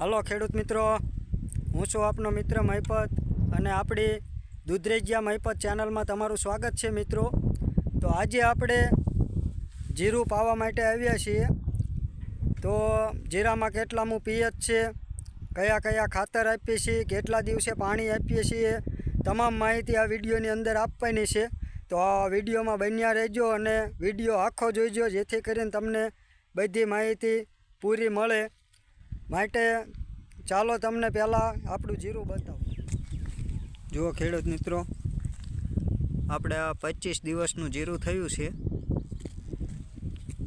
Hello ખેડૂત મિત્રો, હું છું આપનો મિત્ર મહિપત અને આપણી દૂધરેજિયા મહિપત ચેનલમાં તમારું સ્વાગત છે મિત્રો. તો આજે આપણે જીરું પાવા માટે આવ્યા છીએ. તો જીરામાં કેટલામું પિયત છે, કયા કયા ખાતર આપીએ છીએ, કેટલા દિવસે પાણી આપીએ છીએ, તમામ માહિતી આ વિડીયોની અંદર આપવાની છે. તો આ વિડીયોમાં બન્યા રહેજો અને વીડિયો આખો જોઈજો, જેથી કરીને તમને બધી માહિતી પૂરી મળે. માટે ચાલો તમને પહેલાં આપણું જીરું બતાવો. જુઓ ખેડૂત મિત્રો, આપણે આ પચીસ દિવસનું જીરું થયું છે.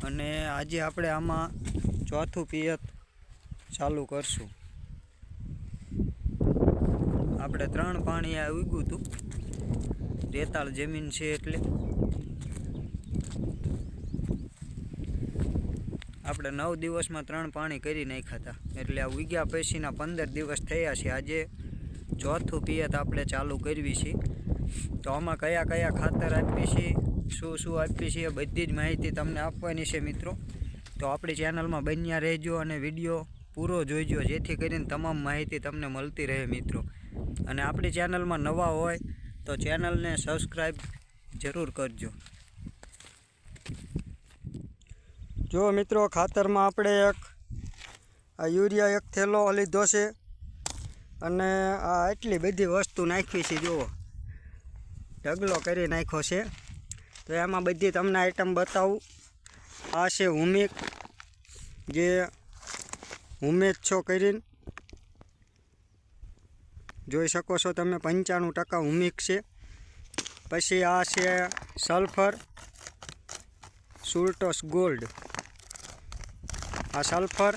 અને આજે આપણે આમાં ચોથું પિયત ચાલુ કરશું. આપણે ત્રણ પાણી આ ઉગ્યું હતું. રેતાળ જમીન છે એટલે. આપણે નવ દિવસમાં ત્રણ પાણી કરી નાખ્યા હતા. એટલે આ ઉગ્યા પછીના પંદર દિવસ થયા છે. આજે ચોથું પિયત આપણે ચાલુ કરવી છે. તો આમાં કયા કયા ખાતર આપીએ છીએ, શું શું આપીએ છીએ બધી જ માહિતી તમને આપવાની છે મિત્રો. તો આપણી ચેનલમાં બન્યા રહેજો અને વીડિયો પૂરો જોઈજો, જેથી કરીને તમામ માહિતી તમને મળતી રહે મિત્રો. અને આપણી ચેનલમાં નવા હોય તો ચેનલને સબસ્ક્રાઈબ જરૂર કરજો. જો મિત્રો, ખાતરમાં આપણે એક, આ યુરિયા એક થેલો લીધો છે અને આ એટલી બધી વસ્તુ નાખી છે, જુઓ. ઢગલો કરી નાખ્યો છે. તો એમાં બધી તમને આઈટમ બતાવું. આ છે હુમિક, જે હુમેજ છો કરીને. જોઈ શકો છો તમે, પંચાણું ટકા હુમિક છે. પછી આ છે સલ્ફર, સુલટોસ ગોલ્ડ. આ સલ્ફર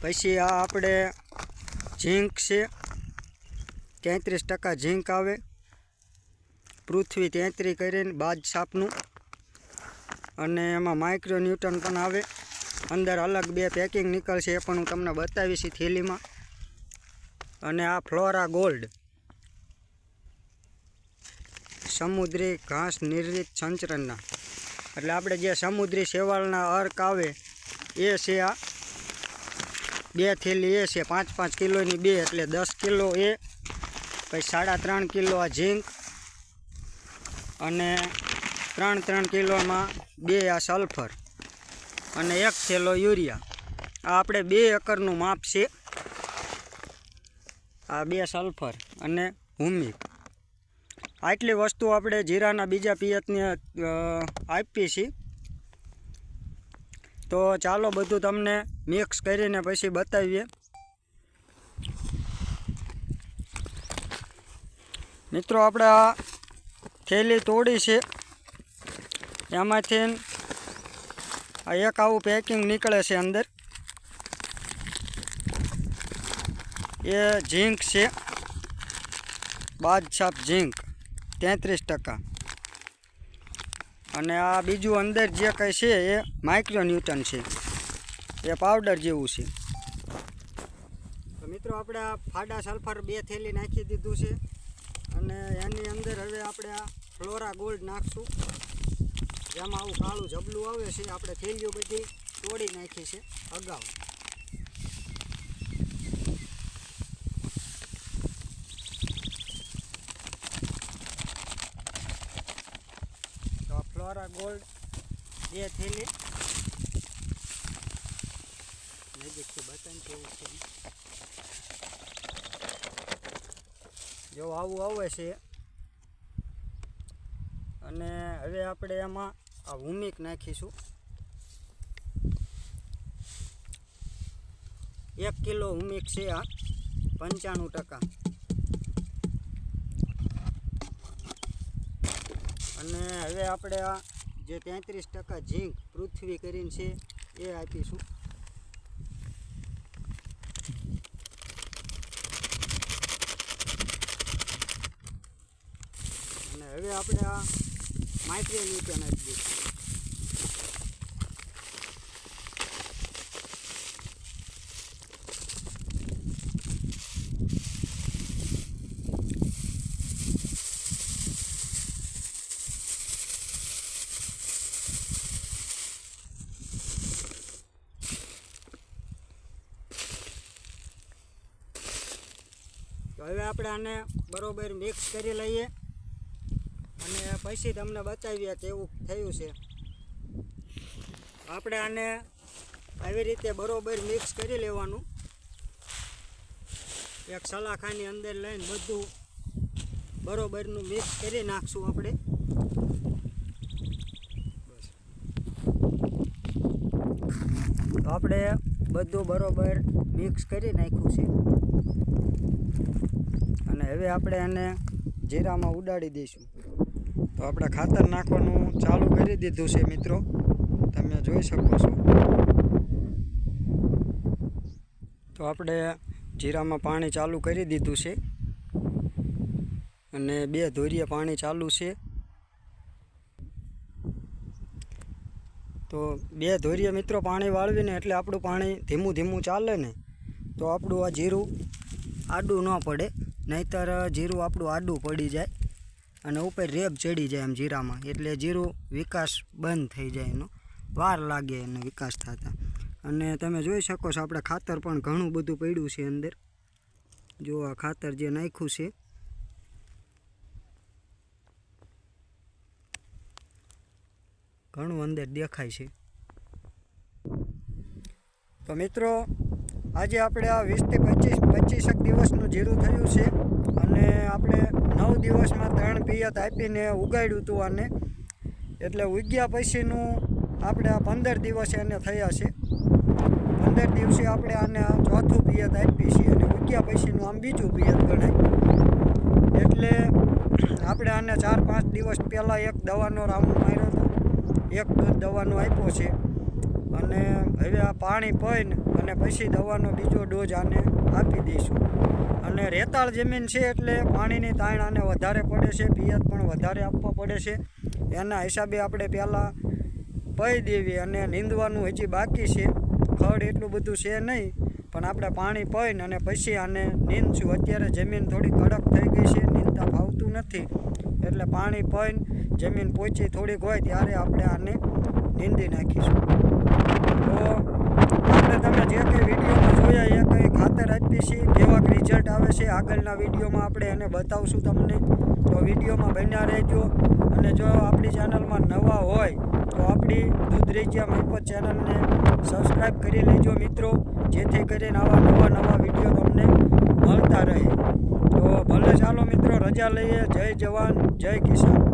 પછી આ આપણે ઝીંક છે. તેત્રીસ ટકા ઝીંક આવે. પૃથ્વી તેત્રી કરીને બાજ સાપનું અને એમાં માઇક્રો ન્યૂટન પણ આવે. અંદર અલગ બે પેકિંગ નીકળશે એ પણ હું તમને બતાવીશ થેલીમાં. અને આ ફ્લોરા ગોલ્ડ. સમુદ્રી ઘાસ નિર્મિત સંચરણના. એટલે આપણે જે સમુદ્રી શેવાળના અર્ક આવે, એ છે આ. બે થેલી એ છે, પાંચ પાંચ કિલોની બે, એટલે દસ કિલો એ, પછી સાડા ત્રણ કિલો આ ઝીંક, અને ત્રણ ત્રણ કિલોમાં બે આ સલ્ફર, અને એક થેલો યુરિયા. આ આપણે બે એકરનું માપ છે, આ બે સલ્ફર અને હુમિક. આટલી વસ્તુ આપણે જીરાના બીજા પિયતને આપી છીએ. તો ચાલો બધું તમને મિક્સ કરીને પછી બતાવીએ. મિત્રો, આપણે આ થેલી તોડી છે. એમાંથી આ એક આવું પેકિંગ નીકળે છે અંદર. એ ઝીંક છે. બાદશાપ ઝીંક. તેત્રીસ ટકા. અને આ બીજું અંદર જે કંઈ છે એ માઇક્રો ન્યૂટન છે. એ પાવડર જેવું છે. તો મિત્રો આપણે આ ફાડા સલ્ફર બે થેલી નાખી દીધું છે. અને એની અંદર હવે આપણે આ ફ્લોરા ગોલ્ડ નાખશું. જેમાં આવું કાળું જબલું આવે છે, આપણે થેલીઓ બધી તોડી નાખી છે, અગાઉ. તો ગોલ્ડ બે થેલી. નજીકથી બટન કેવું છે જો આવું આવે છે. અને હવે આપણે એમાં આ હુમિક નાખીશું. એક કિલો હુમિક છે આ, પંચાણું ટકા. અને હવે આપણે આ જે તેત્રીસ ટકા ઝીંક પૃથ્વી કરીને છે, એ આપીશું. અને હવે આપણે આ માઇક્રો ન્યૂટન આપી દઈશું તો હવે આપણે આને બરોબર મિક્સ કરી લઈએ. અને પછી તમને બતાવીએ કેવું થયું છે. આપણે આને આવી રીતે બરોબર મિક્સ કરી લેવાનું. એક સલાખાની અંદર લઈને બધું બરોબરનું મિક્સ કરી નાખશું આપણે. તો આપણે બધું બરોબર મિક્સ કરી નાખ્યું છે. અને હવે આપણે એને જીરામાં ઉડાડી દઈશું. તો આપણે ખાતર નાખવાનું ચાલુ કરી દીધું છે મિત્રો. તમે જોઈ શકો છો. તો આપણે જીરામાં પાણી ચાલુ કરી દીધું છે. અને બે ધોરીએ પાણી ચાલુ છે. તો બે ધોરીએ મિત્રો પાણી વાળવીને એટલે આપણું પાણી ધીમું ધીમું ચાલે ને. તો આપણું આ જીરું આડું ન પડે. નહીંતર જીરું આપણું આડું પડી જાય અને ઉપર રેબ ચડી જાય એમ જીરામાં. એટલે જીરું વિકાસ બંધ થઈ જાય એનો. વાર લાગે એને વિકાસ થતા. અને તમે જોઈ શકો છો, આપણે ખાતર પણ ઘણું બધું પડ્યું છે અંદર. જો આ ખાતર જે નાખ્યું છે. ઘણું અંદર દેખાય છે. તો મિત્રો આજે આપણે આ વીસથી પચીસ, પચીસેક દિવસનું જીરું થયું છે અને આપણે નવ દિવસમાં ત્રણ પિયત આપીને ઉગાડ્યું હતું આને. એટલે ઉગ્યા પછીનું આપણે આ પંદર દિવસે એને થયા છે. પંદર દિવસે આપણે આને ચોથું પિયત આપી છીએ અને ઉગ્યા પછીનું આમ બીજું પિયત ગણાય. એટલે આપણે આને ચાર પાંચ દિવસ પહેલાં એક દવાનો રાઉન્ડ માર્યો હતો. એક દૂધ દવાનો આપ્યો છે. અને હવે આ પાણી પીને અને પછી દવાનો બીજો ડોઝ આને આપી દઈશું. અને રેતાળ જમીન છે એટલે પાણીની તાણ આને વધારે પડે છે, પિયત પણ વધારે આપવા પડે છે. એના હિસાબે આપણે પહેલાં પઈ દેવી અને નીંદવાનું હજી બાકી છે. ખડ એટલું બધું છે નહીં, પણ આપણે પાણી પીને અને પછી આને નીંદશું. અત્યારે જમીન થોડી કડક થઈ ગઈ છે, નીંદતા ફાવતું નથી. એટલે પાણી પીને જમીન પોચી થોડીક હોય ત્યારે આપણે આને નીંદી નાખીશું. તો આપણે તમે જે કંઈ વિડીયોમાં જોયા એ કંઈ ખાતર આપીએ છીએ, કેવાક રિઝલ્ટ આવે છે, આગળના વિડીયોમાં આપણે એને બતાવશું તમને. તો વિડીયોમાં બન્યા રહેજો. અને જો આપણી ચેનલમાં નવા હોય, તો આપણી દૂધરેજિયા મહિપત ચેનલને સબસ્ક્રાઈબ કરી લેજો મિત્રો. જેથી કરીને આવા નવા નવા વીડિયો તમને મળતા રહે. તો ભલે ચાલો મિત્રો, રજા લઈએ. જય જવાન, જય કિસાન.